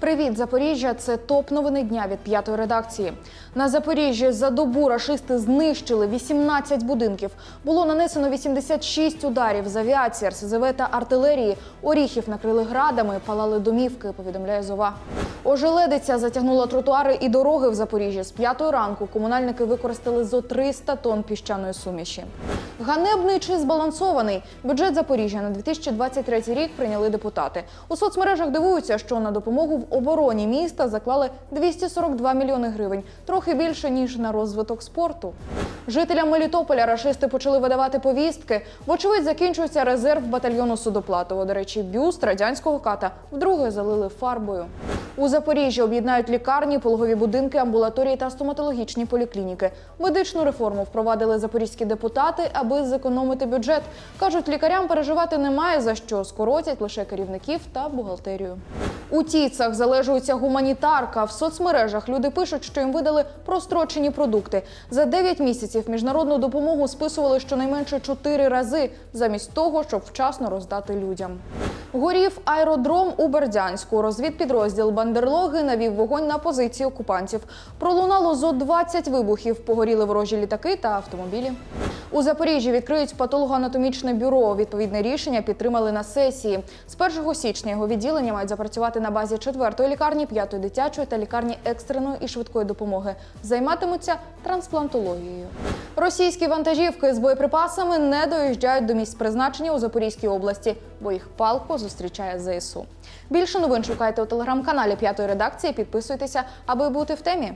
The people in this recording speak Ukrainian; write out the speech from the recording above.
Привіт, Запоріжжя! Це топ новини дня від п'ятої редакції. На Запоріжжі за добу рашисти знищили 18 будинків. Було нанесено 86 ударів з авіації, РСЗВ та артилерії. Оріхів накрили градами, палали домівки. Повідомляє зова. Ожеледиця затягнула тротуари і дороги в Запоріжжі. З п'ятої ранку комунальники використали зо 300 тонн піщаної суміші. Ганебний чи збалансований бюджет Запоріжжя на 2023 рік прийняли депутати. У соцмережах дивуються, що на допомогу в обороні міста заклали 242 мільйони гривень, трохи більше ніж на розвиток спорту. Жителям Мелітополя рашисти почали видавати повістки. Вочевидь, закінчується резерв батальйону Судоплатово. До речі, бюст радянського ката вдруге залили фарбою. У Запоріжжі об'єднають лікарні, пологові будинки, амбулаторії та стоматологічні поліклініки. Медичну реформу впровадили запорізькі депутати, аби зекономити бюджет. кажуть, лікарям переживати немає за що скоротять лише керівників та бухгалтерію. У тіцах залежується гуманітарка. В соцмережах люди пишуть, що їм видали прострочені продукти. За 9 місяців міжнародну допомогу списували щонайменше 4 рази, замість того, щоб вчасно роздати людям. Горів аеродром у Бердянську. Розвідпідрозділ Бандерлоги навів вогонь на позиції окупантів. Пролунало зо 20 вибухів. Погоріли ворожі літаки та автомобілі. У Запоріжжі відкриють патологоанатомічне бюро. Відповідне рішення підтримали на сесії. З 1 січня його відділення мають запрацювати на базі 4-ї лікарні, 5-ї дитячої та лікарні екстреної і швидкої допомоги. Займатимуться трансплантологією. Російські вантажівки з боєприпасами не доїжджають до місць призначення у Запорізькій області, бо їх палко зустрічає ЗСУ. Більше новин шукайте у телеграм-каналі п'ятої редакції. Підписуйтеся, аби бути в темі.